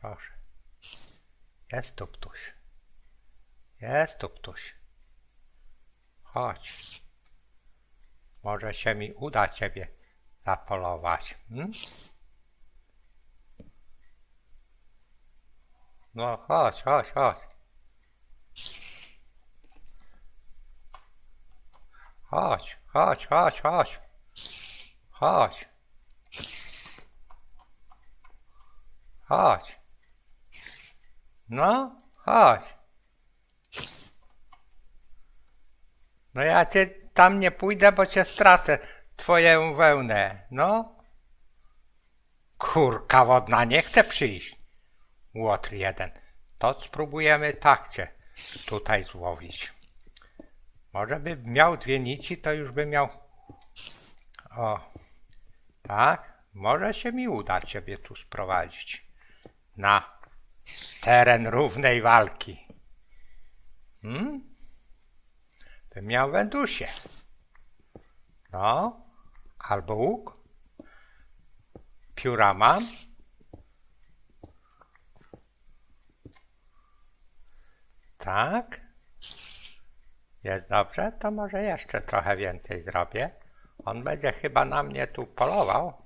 Proszę. Jest tu ktoś. Jest tu ktoś. Chodź. Może się mi uda ciebie zapolować. Hmm? No chodź, chodź, chodź. Chodź, chodź, chodź, chodź. Chodź. Chodź. No, chodź. No ja cię tam nie pójdę, bo cię stracę, twoją wełnę. No. Kurka wodna, nie chce przyjść. Łotr jeden. To spróbujemy tak cię tutaj złowić. Może by miał dwie nici, to już by miał... O, tak, może się mi uda ciebie tu sprowadzić na teren równej walki. Hmm? Bym miał wędusie. No, albo łuk. Pióra mam. Tak. Jest dobrze, to może jeszcze trochę więcej zrobię. On będzie chyba na mnie tu polował.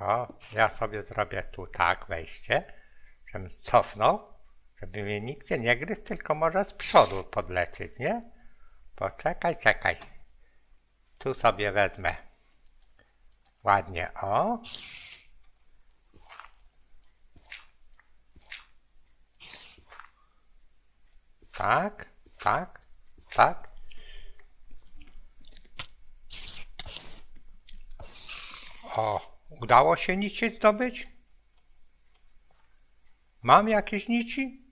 O, ja sobie zrobię tu tak wejście, żebym cofnął, żeby mnie nigdzie nie gryzł, tylko może z przodu podlecieć, nie? Poczekaj, czekaj. Tu sobie wezmę. Ładnie, o. Tak, tak, tak. O, udało się nici zdobyć? Mam jakieś nici?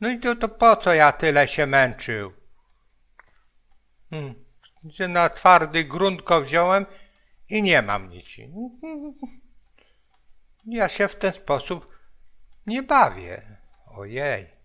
No i to, to po co ja tyle się męczył? Hmm, na twardy grunt go wziąłem i nie mam nici. Ja się w ten sposób nie bawię. Ojej.